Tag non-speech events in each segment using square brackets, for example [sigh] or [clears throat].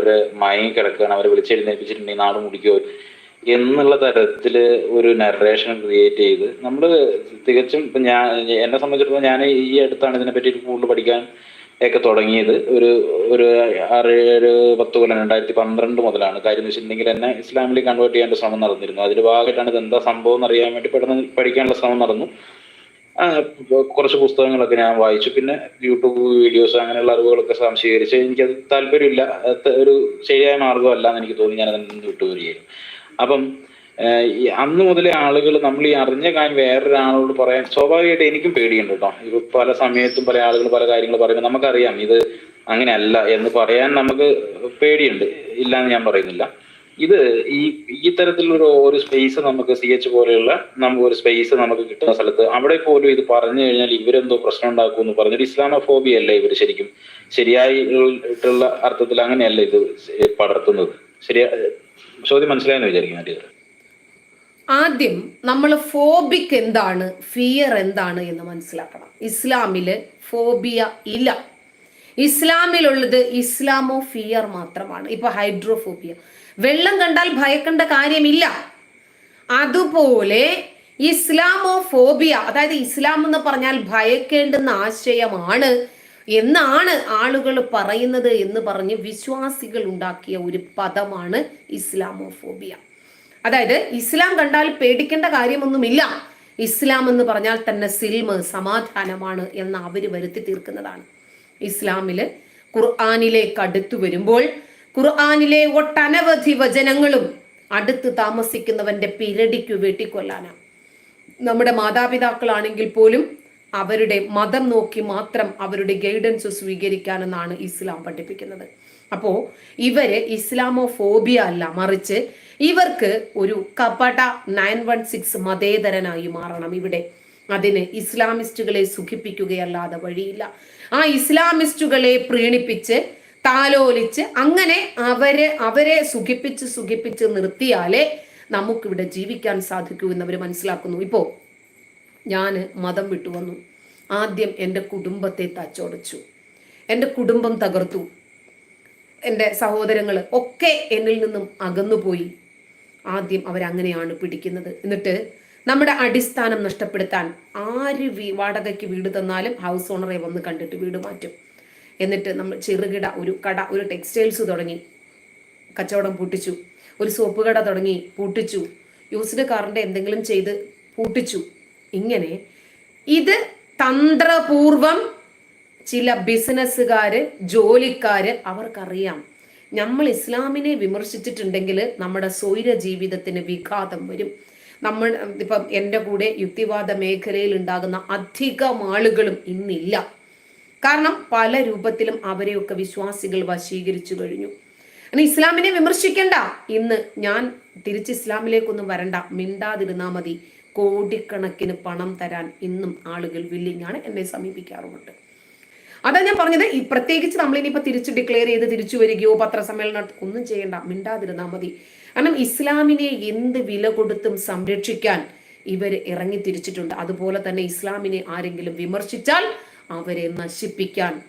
അവർ മയങ്ങി കിടക്കുകയാണ് അവരെ വിളിച്ചെഴുന്നേൽപ്പിച്ചിട്ടുണ്ടെങ്കിൽ നാട് മുടിക്കോ എന്നുള്ള തരത്തിൽ ഒരു നറേഷൻ ക്രിയേറ്റ് ചെയ്ത് നമ്മൾ തികച്ചും ഇപ്പൊ ഞാൻ എന്നെ സംബന്ധിച്ചിടത്തോളം ഞാൻ ഈ അടുത്താണ് ഇതിനെ പറ്റി കൂടുതൽ പഠിക്കാൻ ഒക്കെ തുടങ്ങിയത്. ഒരു ഒരു ആറ് ഒരു പത്ത് കൊല്ലം രണ്ടായിരത്തി പന്ത്രണ്ട് മുതലാണ്. കാര്യം എന്ന് വെച്ചിട്ടുണ്ടെങ്കിൽ എന്നെ ഇസ്ലാമിലേക്ക് കൺവേർട്ട് ചെയ്യാനുള്ള ശ്രമം നടന്നിരുന്നു. അതിന്റെ ഭാഗമായിട്ടാണ് ഇത് എന്താ സംഭവം എന്ന് അറിയാൻ വേണ്ടി പഠിക്കാനുള്ള ശ്രമം നടന്നു. കുറച്ച് പുസ്തകങ്ങളൊക്കെ ഞാൻ വായിച്ചു. പിന്നെ യൂട്യൂബ് വീഡിയോസ് അങ്ങനെയുള്ള അറിവുകളൊക്കെ സംശീകരിച്ച് എനിക്കത് താല്പര്യമില്ല. ഒരു ശരിയായ മാർഗമല്ല എന്ന് എനിക്ക് തോന്നി ഞാൻ അതിൽ നിന്ന് വിട്ടുവരികയായിരുന്നു അപ്പം അന്ന് മുതലേ ആളുകൾ നമ്മൾ ഈ അറിഞ്ഞ കാര്യം വേറൊരാളോട് പറയാൻ സ്വാഭാവികമായിട്ട് എനിക്കും പേടിയുണ്ട് കേട്ടോ. ഇപ്പൊ പല സമയത്തും പല ആളുകൾ പല കാര്യങ്ങൾ പറയുമ്പോൾ നമുക്കറിയാം ഇത് അങ്ങനെയല്ല എന്ന് പറയാൻ നമുക്ക് പേടിയുണ്ട്. ഇല്ല എന്ന് ഞാൻ പറയുന്നില്ല. ഇത് ഈ ഈ തരത്തിലൊരു ഒരു സ്പേസ് നമുക്ക് സി എച്ച് പോലെയുള്ള നമുക്ക് ഒരു സ്പേസ് നമുക്ക് കിട്ടുന്ന സ്ഥലത്ത് അവിടെ പോലും ഇത് പറഞ്ഞു കഴിഞ്ഞാൽ ഇവരെന്തോ പ്രശ്നം ഉണ്ടാക്കും എന്ന് പറഞ്ഞിട്ട് ഇസ്ലാമോഫോബിയ അല്ല ഇവർ ശരിക്കും? ശരിയായിട്ടുള്ള അർത്ഥത്തിൽ അങ്ങനെയല്ല ഇത് പടർത്തുന്നത്? ശരിയാ ചോദ്യം മനസ്സിലായെന്ന് വിചാരിക്കുന്നു ആദ്യം നമ്മൾ ഫോബിക് എന്താണ്? ഫിയർ എന്താണ് എന്ന് മനസ്സിലാക്കണം. ഇസ്ലാമിൽ ഫോബിയ ഇല്ല. ഇസ്ലാമിലുള്ളത് ഇസ്ലാമോ ഫിയർ മാത്രമാണ്. ഇപ്പൊ ഹൈഡ്രോഫോബിയ വെള്ളം കണ്ടാൽ ഭയക്കേണ്ട കാര്യമില്ല. അതുപോലെ ഇസ്ലാമോ ഫോബിയ അതായത് ഇസ്ലാം എന്ന് പറഞ്ഞാൽ ഭയക്കേണ്ടുന്ന ആശയമാണ് എന്നാണ് ആളുകൾ പറയുന്നത് എന്ന് പറഞ്ഞ് വിശ്വാസികൾ ഉണ്ടാക്കിയ ഒരു പദമാണ് ഇസ്ലാമോഫോബിയ. അതായത് ഇസ്ലാം കണ്ടാൽ പേടിക്കേണ്ട കാര്യമൊന്നുമില്ല. ഇസ്ലാം എന്ന് പറഞ്ഞാൽ തന്നെ സിൽമ് സമാധാനമാണ് എന്ന് അവർ വരുത്തി തീർക്കുന്നതാണ്. ഇസ്ലാമിൽ ഖുർആാനിലേക്ക് അടുത്തു വരുമ്പോൾ ഖുർആാനിലെ ഒട്ടനവധി വചനങ്ങളും അടുത്ത് താമസിക്കുന്നവന്റെ പിരടിക്കു വെട്ടിക്കൊല്ലാനാണ്. നമ്മുടെ മാതാപിതാക്കളാണെങ്കിൽ പോലും അവരുടെ മതം നോക്കി മാത്രം അവരുടെ ഗൈഡൻസ് സ്വീകരിക്കാനെന്നാണ് ഇസ്ലാം പഠിപ്പിക്കുന്നത്. അപ്പോ ഇവർ ഇസ്ലാമോ ഫോബിയ അല്ല മറിച്ച് ഇവർക്ക് ഒരു കപട നയൻ വൺ സിക്സ് മതേതരനായി മാറണം ഇവിടെ. അതിന് ഇസ്ലാമിസ്റ്റുകളെ സുഖിപ്പിക്കുകയല്ലാതെ വഴിയില്ല. ആ ഇസ്ലാമിസ്റ്റുകളെ പ്രീണിപ്പിച്ച് താലോലിച്ച് അങ്ങനെ അവരെ അവരെ സുഖിപ്പിച്ച് സുഖിപ്പിച്ച് നിർത്തിയാലേ നമുക്കിവിടെ ജീവിക്കാൻ സാധിക്കൂ എന്നവർ മനസ്സിലാക്കുന്നു. ഇപ്പോ ഞാൻ മതം വിട്ടു വന്നു. ആദ്യം എന്റെ കുടുംബത്തെ തച്ചോടിച്ചു. എന്റെ കുടുംബം തകർത്തു. എന്റെ സഹോദരങ്ങൾ ഒക്കെ എന്നിൽ നിന്നും അകന്നുപോയി. ആദ്യം അവരങ്ങനെയാണ് പിടിക്കുന്നത്. എന്നിട്ട് നമ്മുടെ അടിസ്ഥാനം നഷ്ടപ്പെടുത്താൻ ആര് വാടകയ്ക്ക് വീട് തന്നാലും ഹൗസ് ഓണറെ വന്ന് കണ്ടിട്ട് വീട് മാറ്റും. എന്നിട്ട് നമ്മൾ ചെറുകിട ഒരു കട ഒരു ടെക്സ്റ്റൈൽസ് തുടങ്ങി. കച്ചവടം പൂട്ടിച്ചു. ഒരു സോപ്പ് കട തുടങ്ങി പൂട്ടിച്ചു. യൂസ്ഡ് കാറിന്റെ എന്തെങ്കിലും ചെയ്ത് പൂട്ടിച്ചു. ഇങ്ങനെ ഇത് തന്ത്രപൂർവം ചില ബിസിനസ്സുകാര് ജോലിക്കാര് അവർക്കറിയാം. നമ്മൾ ഇസ്ലാമിനെ വിമർശിച്ചിട്ടുണ്ടെങ്കിൽ നമ്മുടെ സ്വൈര ജീവിതത്തിന് വിഘാതം വരും. നമ്മൾ ഇപ്പം എന്റെ കൂടെ യുക്തിവാദ മേഖലയിൽ ഉണ്ടാകുന്ന അധികം ആളുകളും ഇന്നില്ല. കാരണം പല രൂപത്തിലും അവരെയൊക്കെ വിശ്വാസികൾ വശീകരിച്ചു കഴിഞ്ഞു. അങ്ങനെ ഇസ്ലാമിനെ വിമർശിക്കണ്ട. ഇന്ന് ഞാൻ തിരിച്ച് ഇസ്ലാമിലേക്കൊന്നും വരണ്ട. മിണ്ടാതിരുന്നാ മതി. കോടിക്കണക്കിന് പണം തരാൻ ഇന്നും ആളുകൾ വില്ലിങ്ങാണ് എന്നെ സമീപിക്കാറുമുണ്ട്. അതാ ഞാൻ പറഞ്ഞത്. ഈ പ്രത്യേകിച്ച് നമ്മൾ ഇനിയിപ്പോ തിരിച്ച് ഡിക്ലെയർ ചെയ്ത് തിരിച്ചു വരികയോ പത്രസമ്മേളനം ഒന്നും ചെയ്യണ്ട. മിണ്ടാതിരുന്നാ മതി. കാരണം ഇസ്ലാമിനെ എന്ത് വില കൊടുത്തും സംരക്ഷിക്കാൻ ഇവർ ഇറങ്ങി തിരിച്ചിട്ടുണ്ട്. അതുപോലെ തന്നെ ഇസ്ലാമിനെ ആരെങ്കിലും വിമർശിച്ചാൽ അവരെ നശിപ്പിക്കാൻ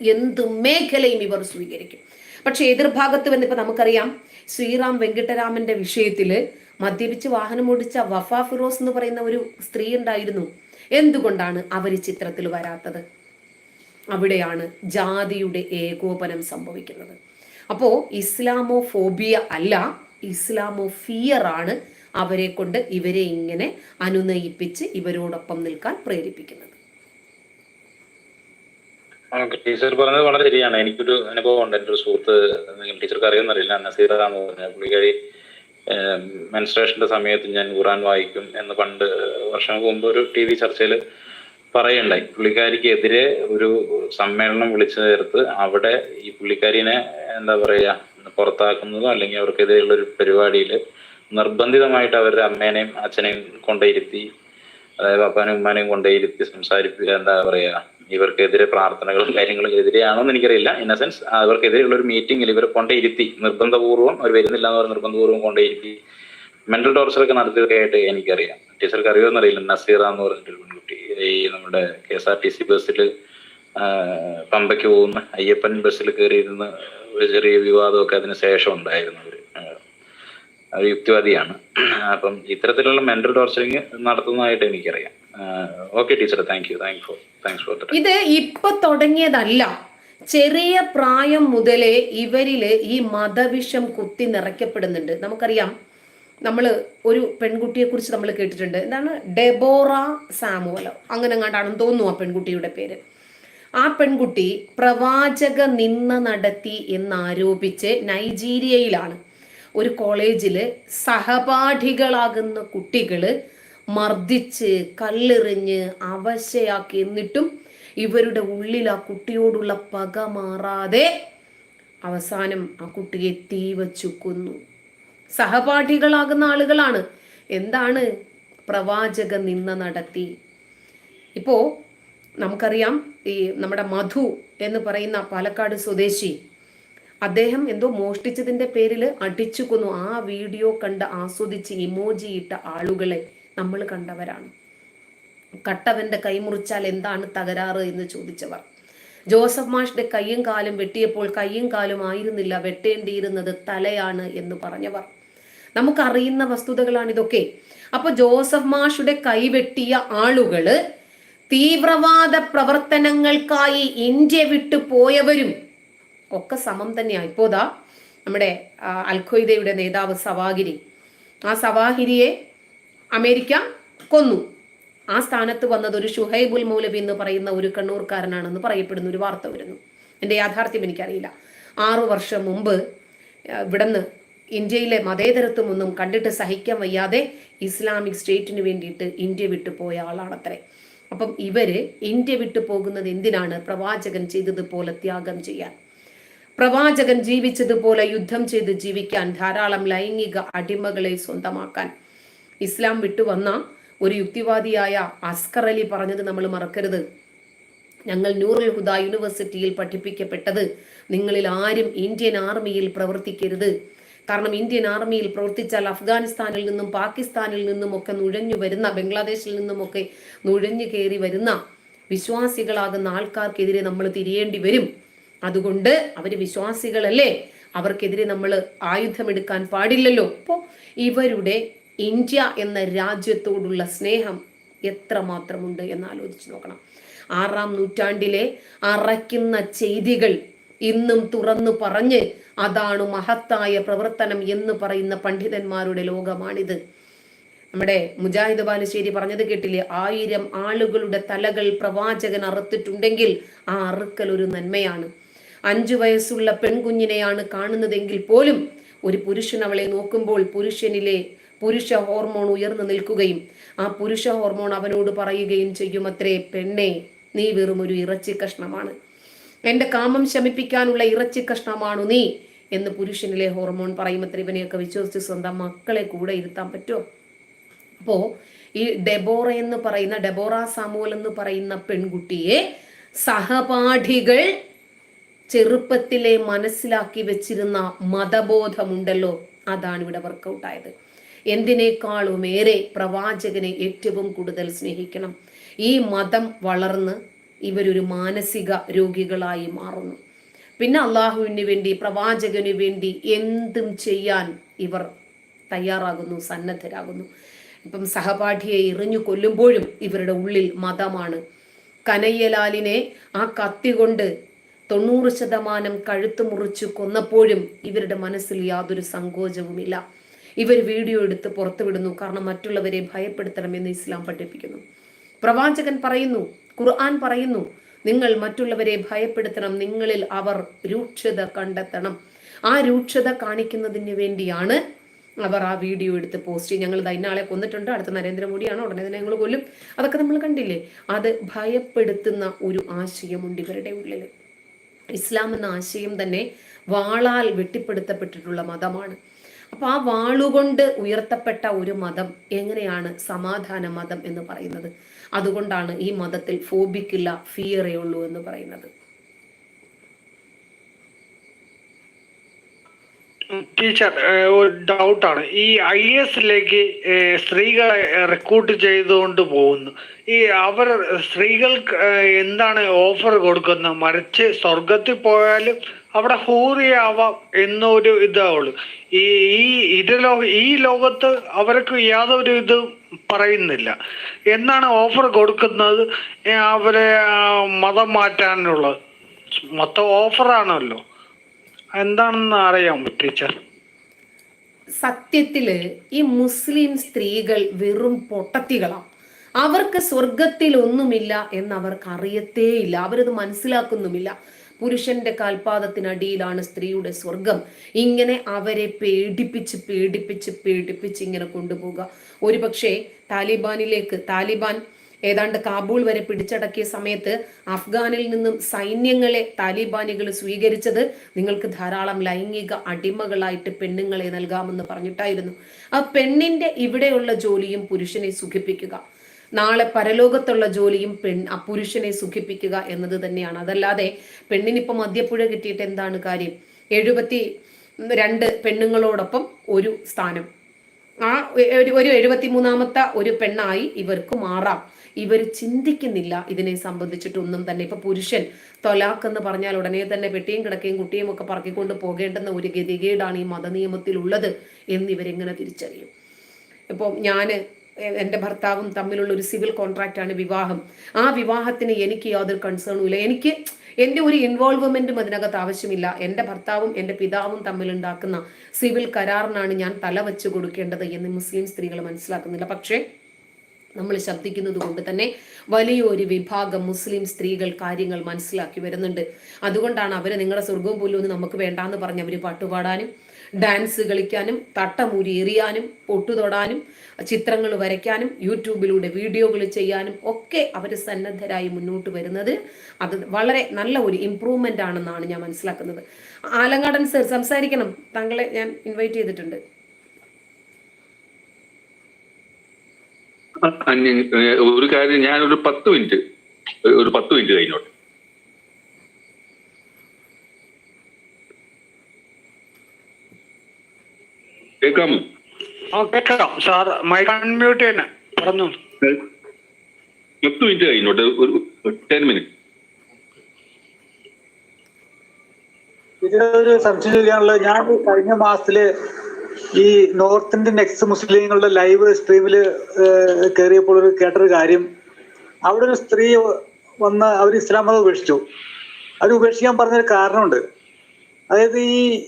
എന്ത് മേഖലയും ഇവർ സ്വീകരിക്കും. പക്ഷെ എതിർഭാഗത്ത് വന്നിപ്പോ നമുക്കറിയാം ശ്രീറാം വെങ്കിട്ടരാമന്റെ വിഷയത്തിൽ മദ്യപിച്ച് വാഹനം ഓടിച്ച വഫ ഫിറോസ് എന്ന് പറയുന്ന ഒരു സ്ത്രീ ഉണ്ടായിരുന്നു. എന്തുകൊണ്ടാണ് അവർ ചിത്രത്തിൽ വരാത്തത്? അവിടെയാണ് ജാതിയുടെ ഏകോപനം സംഭവിക്കുന്നത്. അപ്പോ ഇസ്ലാമോ ഫോബിയ അല്ല ഇസ്ലാമോ ഫിയർ ആണ് അവരെ കൊണ്ട് ഇവരെ ഇങ്ങനെ അനുനയിപ്പിച്ച് ഇവരോടൊപ്പം നിൽക്കാൻ പ്രേരിപ്പിക്കുന്നത്. ടീച്ചർ പറഞ്ഞത് വളരെ ശരിയാണ്. എനിക്കൊരു അനുഭവം ഉണ്ട് എന്റെ ഒരു സുഹൃത്ത് ടീച്ചർക്ക് അറിയുന്നറിയില്ല നസീറാന്ന് പറഞ്ഞ പുള്ളിക്കാരി മെൻസ്ട്രേഷന്റെ സമയത്ത് ഞാൻ ഖുറാൻ വായിക്കും എന്ന് പണ്ട് വർഷങ്ങൾക്ക് മുമ്പ് ഒരു ടി വി ചർച്ചയിൽ പറയുണ്ടായി പുള്ളിക്കാരിക്കെതിരെ ഒരു സമ്മേളനം വിളിച്ചു ചേർത്ത് അവിടെ ഈ പുള്ളിക്കാരിനെ എന്താ പറയാ പുറത്താക്കുന്നതോ അല്ലെങ്കിൽ അവർക്കെതിരെയുള്ള ഒരു പരിപാടിയിൽ നിർബന്ധിതമായിട്ട് അവരുടെ അമ്മേനെയും അച്ഛനെയും കൊണ്ടേയിരുത്തി അതായത് അപ്പാനും ഉമ്മാനെയും കൊണ്ടേയിരുത്തി സംസാരിപ്പിക്കുക എന്താ പറയാ ഇവർക്കെതിരെ പ്രാർത്ഥനകളും കാര്യങ്ങളും എതിരെയാണോ എന്ന് എനിക്കറിയില്ല. ഇൻ എ സെൻസ് അവർക്കെതിരെയുള്ള ഒരു മീറ്റിംഗിൽ ഇവരെ കൊണ്ടേയിരുത്തി നിർബന്ധപൂർവം അവർ വരുന്നില്ല എന്ന് പറഞ്ഞ നിർബന്ധപൂർവം കൊണ്ടേയിരുത്തി മെന്റൽ ടോർച്ചർ ഒക്കെ നടത്തിയതൊക്കെ ആയിട്ട് എനിക്കറിയാം. ടീച്ചർക്ക് അറിയുമെന്ന് അറിയില്ല നസീറ എന്ന് പറഞ്ഞിട്ടൊരു പെൺകുട്ടി ഈ നമ്മുടെ K S R T C ബസ്സിൽ പമ്പയ്ക്ക് പോകുന്ന അയ്യപ്പൻ ബസ്സിൽ കയറിയിരുന്ന ഒരു ചെറിയ വിവാദമൊക്കെ അതിന് ശേഷം ഉണ്ടായിരുന്നു അവർ. യുക്തിവാദിയാണ്. [clears throat] അപ്പം ഇത്തരത്തിലുള്ള മെന്റൽ ടോർച്ചറിങ് നടത്തുന്നതായിട്ട് എനിക്കറിയാം. Okay teacher thank you thank for thanks for ഇത് ഇപ്പൊ തുടങ്ങിയതല്ല. ചെറിയ പ്രായം മുതലേ ഇവരിൽ ഈ മതവിഷം കുത്തി നിറയ്ക്കപ്പെടുന്നുണ്ട്. നമുക്കറിയാം നമ്മൾ ഒരു പെൺകുട്ടിയെ കുറിച്ച് നമ്മൾ കേട്ടിട്ടുണ്ട്. എന്താണ്? ഡെബോറ സാമുവലോ അങ്ങനെ എങ്ങാണ്ടാണെന്ന് തോന്നുന്നു ആ പെൺകുട്ടിയുടെ പേര്. ആ പെൺകുട്ടി പ്രവാചക നിന്ന നടത്തി എന്നാരോപിച്ച് നൈജീരിയയിലാണ്. ഒരു കോളേജിൽ സഹപാഠികളാകുന്ന കുട്ടികൾ മർദ്ദിച്ച് കല്ലെറിഞ്ഞ് അവശയാക്കി എന്നിട്ടും ഇവരുടെ ഉള്ളിൽ ആ കുട്ടിയോടുള്ള പക മാറാതെ അവസാനം ആ കുട്ടിയെ തീ വച്ചു കൊന്നു. സഹപാഠികളാകുന്ന ആളുകളാണ്. എന്താണ് പ്രവാചക നിന്ന നടത്തി? ഇപ്പോ നമുക്കറിയാം ഈ നമ്മുടെ മധു എന്ന് പറയുന്ന പാലക്കാട് സ്വദേശി അദ്ദേഹം എന്തോ മോഷ്ടിച്ചതിന്റെ പേരിൽ അടിച്ചു കൊന്നു. ആ വീഡിയോ കണ്ട് ആസ്വദിച്ച് ഇമോജി ഇട്ട ആളുകളെ നമ്മൾ കണ്ടവരാണ്. കട്ടവന്റെ കൈ മുറിച്ചാൽ എന്താണ് തകരാറ് എന്ന് ചോദിച്ചവർ. ജോസഫ് മാഷിന്റെ കൈയും കാലും വെട്ടിയപ്പോൾ കൈയും കാലും ആയിരുന്നില്ല വെട്ടേണ്ടിയിരുന്നത് തലയാണ് എന്ന് പറഞ്ഞവർ. നമുക്കറിയുന്ന വസ്തുതകളാണ് ഇതൊക്കെ. അപ്പൊ ജോസഫ് മാഷുടെ കൈ വെട്ടിയ ആളുകൾ തീവ്രവാദ പ്രവർത്തനങ്ങൾക്കായി ഇന്ത്യ വിട്ടു പോയവരും ഒക്കെ സമം തന്നെയാണ്. ഇപ്പോതാ നമ്മുടെ അൽഖയ്ദയുടെ നേതാവ് സവാഹിരി. ആ സവാഹിരിയെ അമേരിക്ക കൊന്നു. ആ സ്ഥാനത്ത് വന്നത് ഒരു ഷുഹൈബുൽ മൗലവി എന്ന് പറയുന്ന ഒരു കണ്ണൂർക്കാരനാണെന്ന് പറയപ്പെടുന്ന ഒരു വാർത്ത വരുന്നു. എന്റെ യാഥാർത്ഥ്യം എനിക്കറിയില്ല. ആറു വർഷം മുമ്പ് ഇവിടുന്ന് ഇന്ത്യയിലെ മതേതരത്വമൊന്നും കണ്ടിട്ട് സഹിക്കാൻ വയ്യാതെ ഇസ്ലാമിക് സ്റ്റേറ്റിന് വേണ്ടിയിട്ട് ഇന്ത്യ വിട്ടു പോയ ആളാണത്രേ. അപ്പം ഇവർ ഇന്ത്യ വിട്ടു പോകുന്നത് എന്തിനാണ്? പ്രവാചകൻ ചെയ്തതുപോലെ ത്യാഗം ചെയ്യാൻ. പ്രവാചകൻ ജീവിച്ചതുപോലെ യുദ്ധം ചെയ്ത് ജീവിക്കാൻ ധാരാളം ലൈംഗിക അടിമകളെ സ്വന്തമാക്കാൻ. ഇസ്ലാം വിട്ടുവന്ന ഒരു യുക്തിവാദിയായ അസ്കർ അലി പറഞ്ഞത് നമ്മൾ മറക്കരുത്. ഞങ്ങൾ നൂറുൽ ഹുദ യൂണിവേഴ്സിറ്റിയിൽ പഠിപ്പിക്കപ്പെട്ടത് നിങ്ങളിൽ ആരും ഇന്ത്യൻ ആർമിയിൽ പ്രവർത്തിക്കരുത്. കാരണം ഇന്ത്യൻ ആർമിയിൽ പ്രവർത്തിച്ചാൽ അഫ്ഗാനിസ്ഥാനിൽ നിന്നും പാകിസ്ഥാനിൽ നിന്നും ഒക്കെ നുഴഞ്ഞു വരുന്ന ബംഗ്ലാദേശിൽ നിന്നുമൊക്കെ നുഴഞ്ഞു കയറി വരുന്ന വിശ്വാസികളാകുന്ന ആൾക്കാർക്കെതിരെ നമ്മൾ തിരിയേണ്ടി വരും. അതുകൊണ്ട് അവർ വിശ്വാസികളല്ലേ? അവർക്കെതിരെ നമ്മൾ ആയുധമെടുക്കാൻ പാടില്ലല്ലോ. അപ്പോൾ ഇവരുടെ ഇന്ത്യ എന്ന രാജ്യത്തോടുള്ള സ്നേഹം എത്രമാത്രമുണ്ട് എന്ന് ആലോചിച്ച് നോക്കണം. ആറാം നൂറ്റാണ്ടിലെ അറയ്ക്കുന്ന ചെയ്തികൾ ഇന്നും തുറന്നു പറഞ്ഞ് അതാണ് മഹത്തായ പ്രവർത്തനം എന്ന് പറയുന്ന പണ്ഡിതന്മാരുടെ ലോകമാണിത്. നമ്മുടെ മുജാഹിദ് ബാലുശ്ശേരി പറഞ്ഞത് കേട്ടില്ലേ? ആയിരം ആളുകളുടെ തലകൾ പ്രവാചകൻ അറുത്തിട്ടുണ്ടെങ്കിൽ ആ അറുക്കൽ ഒരു നന്മയാണ്. അഞ്ചു വയസ്സുള്ള പെൺകുഞ്ഞിനെയാണ് കാണുന്നതെങ്കിൽ പോലും ഒരു പുരുഷൻ അവളെ നോക്കുമ്പോൾ പുരുഷനിലെ പുരുഷ ഹോർമോൺ ഉയർന്നു നിൽക്കുകയും ആ പുരുഷ ഹോർമോൺ അവനോട് പറയുകയും ചെയ്യും അത്രേ പെണ്ണെ നീ വെറും ഒരു ഇറച്ചി കഷ്ണമാണ്. എന്റെ കാമം ശമിപ്പിക്കാനുള്ള ഇറച്ചി കഷ്ണമാണു നീ. എന്ന് പുരുഷനിലെ ഹോർമോൺ പറയും അത്ര ഇവനെയൊക്കെ വിശ്വസിച്ച് സ്വന്തം മക്കളെ കൂടെ ഇരുത്താൻ പറ്റുമോ? അപ്പോ ഈ ഡെബോറ എന്ന് പറയുന്ന ഡെബോറ സാമുവൽ എന്ന് പറയുന്ന പെൺകുട്ടിയെ സഹപാഠികൾ ചെറുപ്പത്തിലെ മനസ്സിലാക്കി വെച്ചിരുന്ന മതബോധമുണ്ടല്ലോ. അതാണ് ഇവിടെ വർക്കൗട്ട് ആയത് എന്തിനേക്കാളും ഏറെ പ്രവാചകനെ ഏറ്റവും കൂടുതൽ സ്നേഹിക്കണം. ഈ മതം വളർന്ന് ഇവരൊരു മാനസിക രോഗികളായി മാറുന്നു. പിന്നെ അള്ളാഹുവിന് വേണ്ടി പ്രവാചകന് വേണ്ടി എന്തും ചെയ്യാൻ ഇവർ തയ്യാറാകുന്നു സന്നദ്ധരാകുന്നു. ഇപ്പം സഹപാഠിയെ എറിഞ്ഞു കൊല്ലുമ്പോഴും ഇവരുടെ ഉള്ളിൽ മതമാണ്. കനയ്യലാലിനെ ആ കത്തി കൊണ്ട് തൊണ്ണൂറ് ശതമാനം കഴുത്ത് മുറിച്ചു കൊന്നപ്പോഴും ഇവരുടെ മനസ്സിൽ യാതൊരു സങ്കോചവുമില്ല. ഇവർ വീഡിയോ എടുത്ത് പുറത്തുവിടുന്നു കാരണം മറ്റുള്ളവരെ ഭയപ്പെടുത്തണമെന്ന് ഇസ്ലാം പഠിപ്പിക്കുന്നു. പ്രവാചകൻ പറയുന്നു ഖുർആൻ പറയുന്നു നിങ്ങൾ മറ്റുള്ളവരെ ഭയപ്പെടുത്തണം. നിങ്ങളിൽ അവർ രൂക്ഷത കണ്ടെത്തണം. ആ രൂക്ഷത കാണിക്കുന്നതിന് വേണ്ടിയാണ് അവർ ആ വീഡിയോ എടുത്ത് പോസ്റ്റ് ചെയ്യും ഞങ്ങൾ ഇന്നാളെ കൊന്നിട്ടുണ്ട്. അടുത്ത നരേന്ദ്രമോദിയാണ്? ഉടനെ തന്നെ ഞങ്ങൾ കൊല്ലും. അതൊക്കെ നമ്മൾ കണ്ടില്ലേ? അത് ഭയപ്പെടുത്തുന്ന ഒരു ആശയമുണ്ട് ഇവരുടെ ഉള്ളിൽ ഇസ്ലാം എന്ന ആശയം തന്നെ വാളാൽ വെട്ടിപ്പെടുത്തപ്പെട്ടിട്ടുള്ള മതമാണ്. അപ്പൊ ആ വാളുകൊണ്ട് ഉയർത്തപ്പെട്ട ഒരു മതം എങ്ങനെയാണ് സമാധാന മതം എന്ന് പറയുന്നത്? അതുകൊണ്ടാണ് ഈ മതത്തിൽ ഫോബിക്കില്ല ഫിയറേ ഉള്ളൂ എന്ന് പറയുന്നത്. ടീച്ചർ ഒരു ഡൗട്ടാണ്. ഈ ഐ എസിലേക്ക് സ്ത്രീകളെ റിക്രൂട്ട് ചെയ്തുകൊണ്ട് പോകുന്നു. ഈ അവർ സ്ത്രീകൾക്ക് എന്താണ് ഓഫർ കൊടുക്കുന്നത്? മറിച്ച് സ്വർഗത്തിൽ പോയാലും അവിടെ ഹൂറിയാവാം എന്നൊരു ഇതാവുള്ളൂ ഈ ഈ ഇരലോ ഈ ലോകത്ത് അവർക്ക് യാതൊരു ഇത് പറയുന്നില്ല. എന്നാണ് ഓഫർ കൊടുക്കുന്നത്? അവരെ മതം മാറ്റാനുള്ളത് മൊത്തം ഓഫറാണല്ലോ എന്താണെന്ന് അറിയാൻ ടീച്ചർ? സത്യത്തിൽ ഈ മുസ്ലിം സ്ത്രീകൾ വെറും പൊട്ടത്തികളാണ് അവർക്ക് സ്വർഗത്തിൽ ഒന്നുമില്ല എന്ന് അവർക്ക് അറിയത്തേയില്ല. അവരത് മനസ്സിലാക്കുന്നുമില്ല. പുരുഷന്റെ കാൽപാദത്തിനടിയിലാണ് സ്ത്രീയുടെ സ്വർഗം. ഇങ്ങനെ അവരെ പേടിപ്പിച്ച് പേടിപ്പിച്ച് പേടിപ്പിച്ച് ഇങ്ങനെ കൊണ്ടുപോകുക ഒരുപക്ഷെ താലിബാനിലേക്ക് താലിബാൻ ഏതാണ്ട് കാബൂൾ വരെ പിടിച്ചടക്കിയ സമയത്ത് അഫ്ഗാനിൽ നിന്നും സൈന്യങ്ങളെ താലിബാനികൾ സ്വീകരിച്ചത് നിങ്ങൾക്ക് ധാരാളം ലൈംഗിക അടിമകളായിട്ട് പെണ്ണുങ്ങളെ നൽകാമെന്ന് പറഞ്ഞിട്ടായിരുന്നു. ആ പെണ്ണിന്റെ ഇവിടെയുള്ള ജോലിയും പുരുഷനെ സുഖിപ്പിക്കുക. നാളെ പരലോകത്തുള്ള ജോലിയും പെൺ ആ പുരുഷനെ സുഖിപ്പിക്കുക എന്നത് തന്നെയാണ്. അതല്ലാതെ പെണ്ണിനിപ്പം മദ്യപ്പുഴ കിട്ടിയിട്ട് എന്താണ് കാര്യം? എഴുപത്തി രണ്ട് പെണ്ണുങ്ങളോടൊപ്പം ഒരു സ്ഥാനം. ആ ഒരു എഴുപത്തി മൂന്നാമത്തെ ഒരു പെണ്ണായി ഇവർക്ക് മാറാം. ഇവർ ചിന്തിക്കുന്നില്ല ഇതിനെ സംബന്ധിച്ചിട്ടൊന്നും തന്നെ. ഇപ്പൊ പുരുഷൻ തൊലാക്ക് എന്ന് പറഞ്ഞാൽ ഉടനെ തന്നെ പെട്ടിയും കിടക്കയും കുട്ടിയും ഒക്കെ പറക്കിക്കൊണ്ട് പോകേണ്ടുന്ന ഒരു ഗതികേടാണ് ഈ മതനിയമത്തിലുള്ളത് എന്നിവരെങ്ങനെ തിരിച്ചറിയും? ഇപ്പോൾ ഞാൻ എന്റെ ഭർത്താവും തമ്മിലുള്ള ഒരു സിവിൽ കോൺട്രാക്റ്റാണ് വിവാഹം. ആ വിവാഹത്തിന് എനിക്ക് യാതൊരു കൺസേണും ഇല്ല. എനിക്ക് എന്റെ ഒരു ഇൻവോൾവ്മെന്റും അതിനകത്ത് ആവശ്യമില്ല. എന്റെ ഭർത്താവും എന്റെ പിതാവും തമ്മിൽ ഉണ്ടാക്കുന്ന സിവിൽ കരാറിനാണ് ഞാൻ തല വെച്ച് കൊടുക്കേണ്ടത് എന്ന് മുസ്ലിം സ്ത്രീകൾ മനസ്സിലാക്കുന്നില്ല. പക്ഷേ നമ്മൾ ശബ്ദിക്കുന്നത് കൊണ്ട് തന്നെ വലിയൊരു വിഭാഗം മുസ്ലിം സ്ത്രീകൾ കാര്യങ്ങൾ മനസ്സിലാക്കി വരുന്നുണ്ട്. അതുകൊണ്ടാണ് അവർ നിങ്ങളുടെ സ്വർഗവും പോലും നമുക്ക് വേണ്ടാന്ന് പറഞ്ഞ് അവർ പാട്ടുപാടാനും ഡാൻസ് കളിക്കാനും തട്ടമൂരി എറിയാനും പൊട്ടുതൊടാനും ചിത്രങ്ങൾ വരയ്ക്കാനും യൂട്യൂബിലൂടെ വീഡിയോകൾ ചെയ്യാനും ഒക്കെ അവർ സന്നദ്ധരായി മുന്നോട്ട് വരുന്നത് അത് വളരെ നല്ല ഒരു ഇമ്പ്രൂവ്മെന്റ് ആണെന്നാണ് ഞാൻ മനസ്സിലാക്കുന്നത്. ആലങ്ങാടൻ സർ സംസാരിക്കണം. താങ്കളെ ഞാൻ ഇൻവൈറ്റ് ചെയ്തിട്ടുണ്ട്. ഒരു കാര്യം ഞാൻ ഒരു പത്ത് മിനിറ്റ് ഒരു പത്ത് മിനിറ്റ് കഴിഞ്ഞോട്ടെ. കേൾക്കാമോ? ആ കേൾക്കാം. സാർ മൈക്ക് അൺമ്യൂട്ട് തന്നെ പറഞ്ഞു. പത്ത് മിനിറ്റ് കഴിഞ്ഞോട്ടെ ഒരു ടെൻ മിനിറ്റ് ഇതിലൊരു സംശയം ചോദിക്കാനുള്ളത് ഞാൻ കഴിഞ്ഞ മാസത്തിൽ ഈ നോർത്ത് ഇന്ത്യൻ എക്സ് മുസ്ലിങ്ങളുടെ ലൈവ് സ്ട്രീമിൽ കയറിയപ്പോൾ ഒരു കേട്ടൊരു കാര്യം. അവിടെ ഒരു സ്ത്രീ വന്ന് അവർ ഇസ്ലാം മതം ഉപേക്ഷിച്ചു. അവർ ഉപേക്ഷിക്കാൻ പറഞ്ഞൊരു കാരണമുണ്ട്. അതായത് ഈ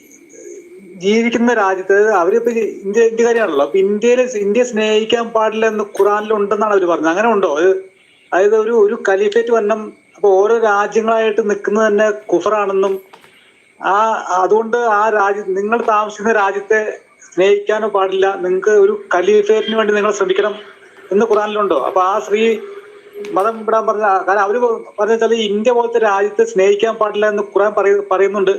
ജീവിക്കുന്ന രാജ്യത്ത് അവരിപ്പോ ഇന്ത്യ ഇന്ത്യക്കാരാണല്ലോ അപ്പൊ ഇന്ത്യയിൽ ഇന്ത്യ സ്നേഹിക്കാൻ പാടില്ല എന്ന് ഖുറാനിൽ ഉണ്ടെന്നാണ് അവർ പറഞ്ഞത്. അങ്ങനെ ഉണ്ടോ? അത് അതായത് ഒരു ഒരു കലിഫേറ്റ് വന്നം അപ്പൊ ഓരോ രാജ്യങ്ങളായിട്ട് നിൽക്കുന്നത് തന്നെ കുഫറാണെന്നും ആ അതുകൊണ്ട് ആ രാജ്യ നിങ്ങൾ താമസിക്കുന്ന രാജ്യത്തെ സ്നേഹിക്കാനോ പാടില്ല. നിങ്ങൾക്ക് ഒരു കലിഫേറ്റിന് വേണ്ടി നിങ്ങൾ ശ്രമിക്കണം എന്ന് ഖുറാനിലുണ്ടോ? അപ്പൊ ആ സ്ത്രീ മതം വിടാൻ പറഞ്ഞ കാരണം അവർ പറഞ്ഞാൽ ഇന്ത്യ പോലത്തെ രാജ്യത്തെ സ്നേഹിക്കാൻ പാടില്ല എന്ന് ഖുറാൻ പറയുന്നുണ്ട്.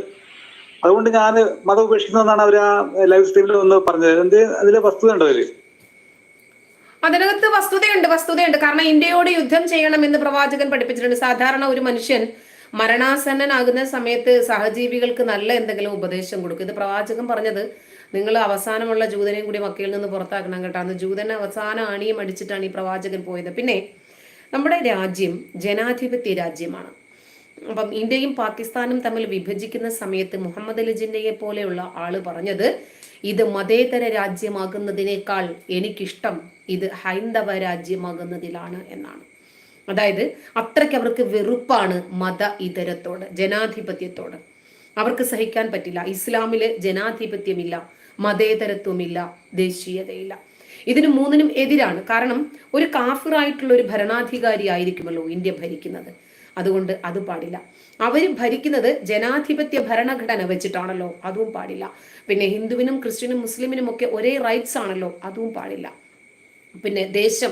അതുകൊണ്ട് ഞാൻ മതം ഉപേക്ഷിക്കുന്നതെന്നാണ് അവർ ആ ലൈവ് സ്ട്രീമിൽ ഒന്ന് പറഞ്ഞത്. എന്ത് അതിലെ വസ്തുത ഉണ്ടോ അതിനകത്ത് വസ്തുതയുണ്ട് വസ്തുതയുണ്ട്. കാരണം ഇന്ത്യയോട് യുദ്ധം ചെയ്യണമെന്ന് പ്രവാചകൻ പഠിപ്പിച്ചിട്ടുണ്ട്. സാധാരണ ഒരു മനുഷ്യൻ മരണാസന്നനാകുന്ന സമയത്ത് സഹജീവികൾക്ക് നല്ല എന്തെങ്കിലും ഉപദേശം കൊടുക്കും. ഇത് പ്രവാചകൻ പറഞ്ഞത് നിങ്ങൾ അവസാനമുള്ള ജൂതനെയും കൂടി മക്കയിൽ നിന്ന് പുറത്താക്കണം കേട്ടോ. അന്ന് ജൂതനെ അവസാന അണിയും അടിച്ചിട്ടാണ് ഈ പ്രവാചകൻ പോയത്. പിന്നെ നമ്മുടെ രാജ്യം ജനാധിപത്യ രാജ്യമാണ്. അപ്പം ഇന്ത്യയും പാകിസ്ഥാനും തമ്മിൽ വിഭജിക്കുന്ന സമയത്ത് മുഹമ്മദ് അലി ജിന്നയെ പോലെയുള്ള ആൾ പറഞ്ഞത് ഇത് മതേതര രാജ്യമാകുന്നതിനേക്കാൾ എനിക്കിഷ്ടം ഇത് ഹൈന്ദവ രാജ്യമാകുന്നതിലാണ് എന്നാണ്. അതായത് അത്രയ്ക്ക് അവർക്ക് വെറുപ്പാണ് മത ഇതരത്തോട് ജനാധിപത്യത്തോട്. അവർക്ക് സഹിക്കാൻ പറ്റില്ല. ഇസ്ലാമിൽ ജനാധിപത്യമില്ല മതേതരത്വമില്ല ദേശീയതയില്ല. ഇതിന് മൂന്നിനും എതിരാണ്. കാരണം ഒരു കാഫിറായിട്ടുള്ള ഒരു ഭരണാധികാരി ആയിരിക്കുമല്ലോ ഇന്ത്യ ഭരിക്കുന്നത്. അതുകൊണ്ട് അത് പാടില്ല. അവർ ഭരിക്കുന്നത് ജനാധിപത്യ ഭരണഘടന വെച്ചിട്ടാണല്ലോ അതും പാടില്ല. പിന്നെ ഹിന്ദുവിനും ക്രിസ്ത്യനും മുസ്ലിമിനും ഒക്കെ ഒരേ റൈറ്റ്സ് ആണല്ലോ അതും പാടില്ല. പിന്നെ ദേശം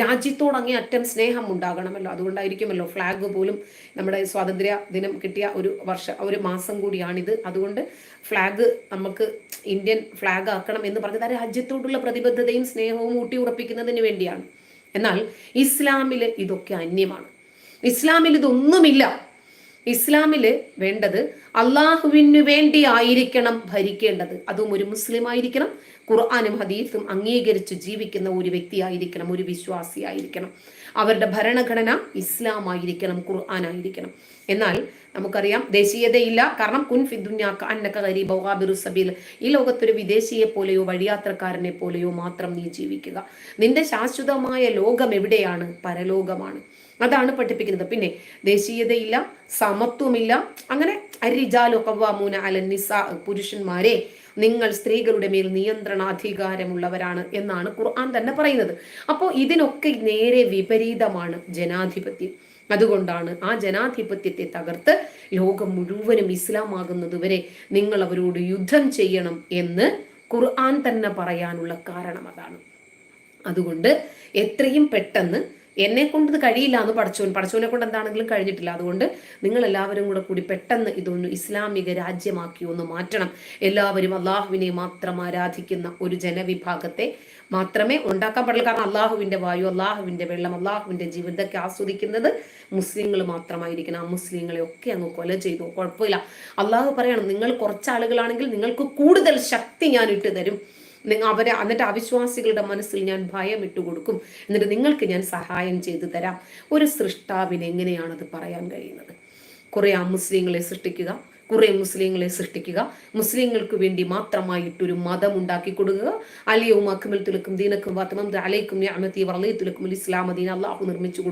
രാജ്യത്തോട് അങ്ങേ അറ്റം സ്നേഹം ഉണ്ടാകണമല്ലോ അതുകൊണ്ടായിരിക്കുമല്ലോ ഫ്ലാഗ് പോലും നമ്മുടെ സ്വാതന്ത്ര്യ ദിനം കിട്ടിയ ഒരു വർഷം ഒരു മാസം കൂടിയാണിത്. അതുകൊണ്ട് ഫ്ലാഗ് നമുക്ക് ഇന്ത്യൻ ഫ്ലാഗ് ആക്കണം എന്ന് പറഞ്ഞത് ആ രാജ്യത്തോടുള്ള പ്രതിബദ്ധതയും സ്നേഹവും ഊട്ടി ഉറപ്പിക്കുന്നതിന് വേണ്ടിയാണ്. എന്നാൽ ഇസ്ലാമിൽ ഇതൊക്കെ അന്യമാണ്. ഇസ്ലാമിൽ ഇതൊന്നുമില്ല. ഇസ്ലാമിൽ വേണ്ടത് അള്ളാഹുവിനു വേണ്ടി ആയിരിക്കണം ഭരിക്കേണ്ടത്. അതും ഒരു മുസ്ലിം ആയിരിക്കണം ഖുർആാനും ഹദീസും അംഗീകരിച്ച് ജീവിക്കുന്ന ഒരു വ്യക്തിയായിരിക്കണം ഒരു വിശ്വാസിയായിരിക്കണം അവരുടെ ഭരണഘടന ഇസ്ലാം ആയിരിക്കണം ഖുർആൻ ആയിരിക്കണം. എന്നാൽ നമുക്കറിയാം ദേശീയതയില്ല. കാരണം കുൻ ഫിദുന്യാക്ക അന്നക്ക ഗാബിറു സബീൽ. ഈ ലോകത്തൊരു വിദേശിയെ പോലെയോ വഴിയാത്രക്കാരനെ പോലെയോ മാത്രം നീ ജീവിക്കുക. നിന്റെ ശാശ്വതമായ ലോകം എവിടെയാണ്? പരലോകമാണ്. അതാണ് പഠിപ്പിക്കുന്നത്. പിന്നെ ദേശീയതയില്ല സമത്വമില്ല അങ്ങനെ അരിജാലു കവ്വാമൂന അല നിസ പുരുഷന്മാരെ നിങ്ങൾ സ്ത്രീകളുടെ മേൽ നിയന്ത്രണാധികാരമുള്ളവരാണ് എന്നാണ് ഖുർആൻ തന്നെ പറയുന്നത്. അപ്പോൾ ഇതിനൊക്കെ നേരെ വിപരീതമാണ് ജനാധിപത്യം. അതുകൊണ്ടാണ് ആ ജനാധിപത്യത്തെ തകർത്ത് ലോകം മുഴുവനും ഇസ്ലാമാകുന്നത് വരെ നിങ്ങൾ അവരോട് യുദ്ധം ചെയ്യണം എന്ന് ഖുർആൻ തന്നെ പറയാനുള്ള കാരണം അതാണ്. അതുകൊണ്ട് എത്രയും പെട്ടെന്ന് എന്നെ കൊണ്ട് ഇത് കഴിയില്ല എന്ന് പഠിച്ചോൻ പഠിച്ചോനെ കൊണ്ട് എന്താണെങ്കിലും കഴിഞ്ഞിട്ടില്ല. അതുകൊണ്ട് നിങ്ങൾ എല്ലാവരും കൂടെ കൂടി പെട്ടെന്ന് ഇതൊന്ന് ഇസ്ലാമിക രാജ്യമാക്കി ഒന്ന് മാറ്റണം. എല്ലാവരും അള്ളാഹുവിനെ മാത്രം ആരാധിക്കുന്ന ഒരു ജനവിഭാഗത്തെ മാത്രമേ ഉണ്ടാക്കാൻ പാടുള്ളൂ. കാരണം അള്ളാഹുവിന്റെ വായു അള്ളാഹുവിന്റെ വെള്ളം അള്ളാഹുവിന്റെ ജീവിതത്തെ ആസ്വദിക്കുന്നത് മുസ്ലിങ്ങൾ മാത്രമായിരിക്കണം. ആ മുസ്ലിങ്ങളെ ഒക്കെ അങ്ങ് കൊല ചെയ്തു. കുഴപ്പമില്ല. അള്ളാഹു പറയണം നിങ്ങൾ കുറച്ച് ആളുകളാണെങ്കിൽ നിങ്ങൾക്ക് കൂടുതൽ ശക്തി ഞാൻ ഇട്ട് തരും. നിങ്ങൾ അവരെ എന്നിട്ട് അവിശ്വാസികളുടെ മനസ്സിൽ ഞാൻ ഭയം ഇട്ടുകൊടുക്കും എന്നിട്ട് നിങ്ങൾക്ക് ഞാൻ സഹായം ചെയ്തു തരാം. ഒരു സൃഷ്ടാവിന് എങ്ങനെയാണത് പറയാൻ കഴിയുന്നത്? കുറെ അമുസ്ലിങ്ങളെ സൃഷ്ടിക്കുക കുറെ മുസ്ലിങ്ങളെ സൃഷ്ടിക്കുക. മുസ്ലിങ്ങൾക്ക് വേണ്ടി മാത്രമായിട്ടൊരു മതം ഉണ്ടാക്കി കൊടുക്കുക. അലിയവും അക്മൽ തുലക്കും ദീനക്കും വാത്തമം അലൈക്കും അമത്തി വളയത്തുലക്കും തുലക്കും ഇസ്ലാമദീൻ അള്ളാഹു നിർമ്മിച്ചു.